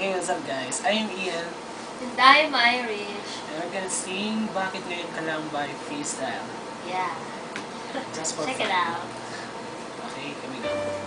Hey, what's up guys? I'm Ian. And I'm Irish. And we're gonna sing Bakit Ngayon Ka Lang by Freestyle. Yeah. Just for Check fun. it out. Okay, here we go.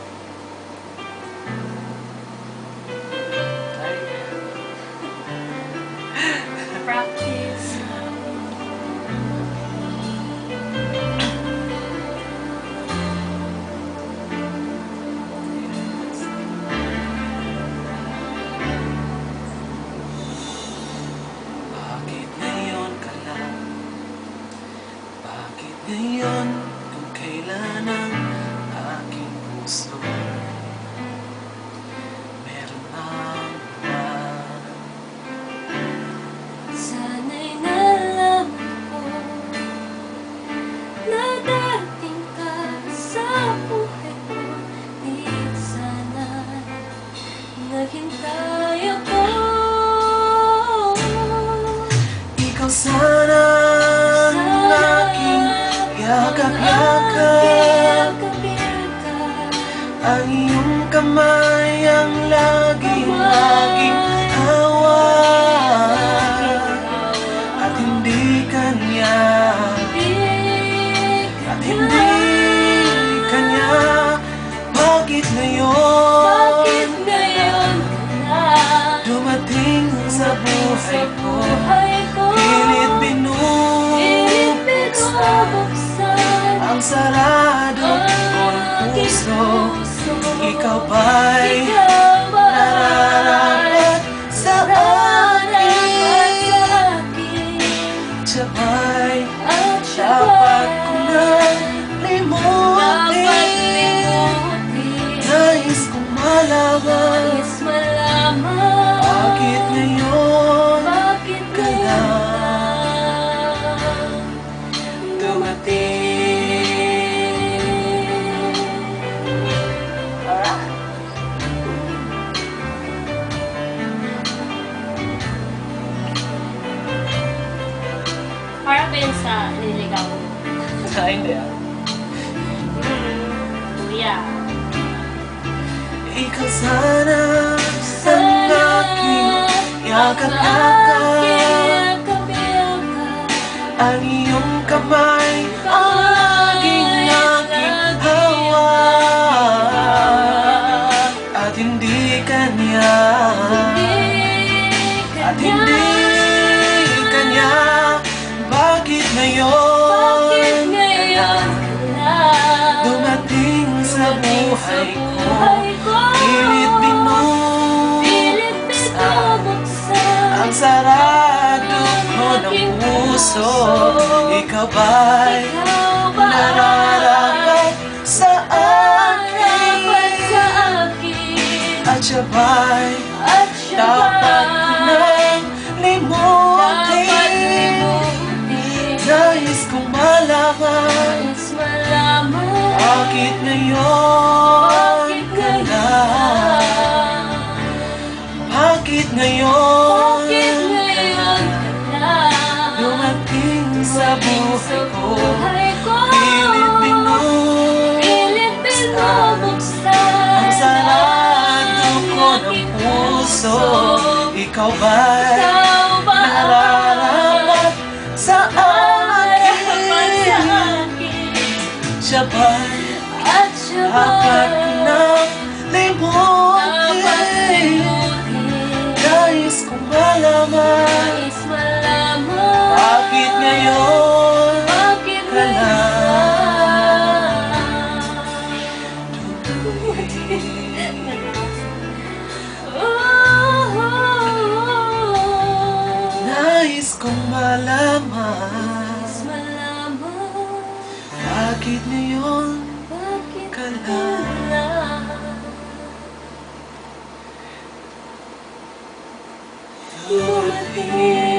Bakit ngayon kung kailan ang aking puso? Ang iyong kamay ang laging, laging hawak. At hindi kanya. At hindi kanya. Bakit ngayon? Dumating sa buhay ko? Pilit binubuksan Ang sarado kong puso Ikaw ba'y Ikaw Sa niligaw? Ah, hindi ah. Kuya. Ikaw sana ang aking yakap-yakap Ang iyong kamay Ngayon Dumating sa buhay ko? Pilit binubuksan Ang sarado ko ng puso. Ikaw ba'y ngayon ka lang? Bakit ngayon Dumating sa buhay ko. Pilit binubuksan Ang sarado ko ng puso. Ikaw ba'y nararapat sa akin? Siya ba'y ko nang limutin? Nais kong malaman Bakit ngayon Bakit ka Nais kong malaman Bakit ngayon Dumating